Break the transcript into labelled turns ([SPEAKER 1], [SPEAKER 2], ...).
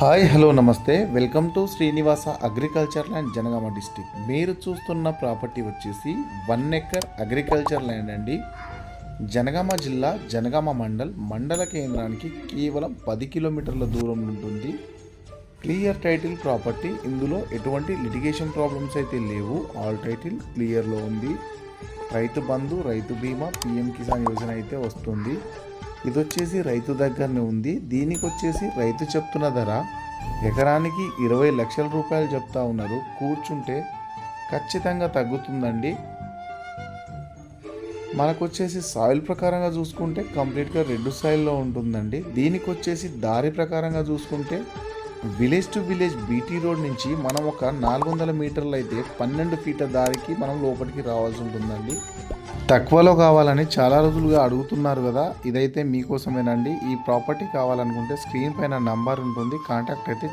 [SPEAKER 1] Hi hello నమస్తే. Welcome to Srinivasa agriculture land Jangaon district. మీరు చూస్తున్న ప్రాపర్టీ వచ్చేసి వన్ ఎకర్ అగ్రికల్చర్ ల్యాండ్ అండి. జనగామ జిల్లా జనగామ మండల్ మండల కేంద్రానికి కేవలం పది కిలోమీటర్ల దూరం ఉంటుంది. క్లియర్ టైటిల్ ప్రాపర్టీ ఇందులో ఎటువంటి లిటిగేషన్ ప్రాబ్లమ్స్ అయితే లేవు. ఆల్ టైటిల్ క్లియర్లో ఉంది. రైతు బంధు రైతు బీమా పిఎం కిసాన్ యోజన అయితే వస్తుంది. ఇది వచ్చేసి రైతు దగ్గరనే ఉంది. దీనికి వచ్చేసి రైతు చెప్తున్న ధర ఎకరానికి ఇరవై లక్షల రూపాయలు చెప్తా ఉన్నారు. కూర్చుంటే ఖచ్చితంగా తగ్గుతుందండి. మనకు వచ్చేసి సాయిల్ ప్రకారంగా చూసుకుంటే కంప్లీట్గా రెడ్ సాయిల్లో ఉంటుందండి. దీనికి వచ్చేసి దారి ప్రకారంగా చూసుకుంటే village to village BT road నుంచి మనం ఒక నాలుగు వందల మీటర్లు అయితే పన్నెండు ఫీట్ల దారికి మనం లోపలికి రావాల్సి ఉంటుందండి. తక్కువలో కావాలని చాలా రోజులుగా అడుగుతున్నారు కదా ఇదైతే మీకోసమేనండి. ఈ ప్రాపర్టీ కావాలనుకుంటే స్క్రీన్ పైన నంబర్ ఉంటుంది కాంటాక్ట్ అయితే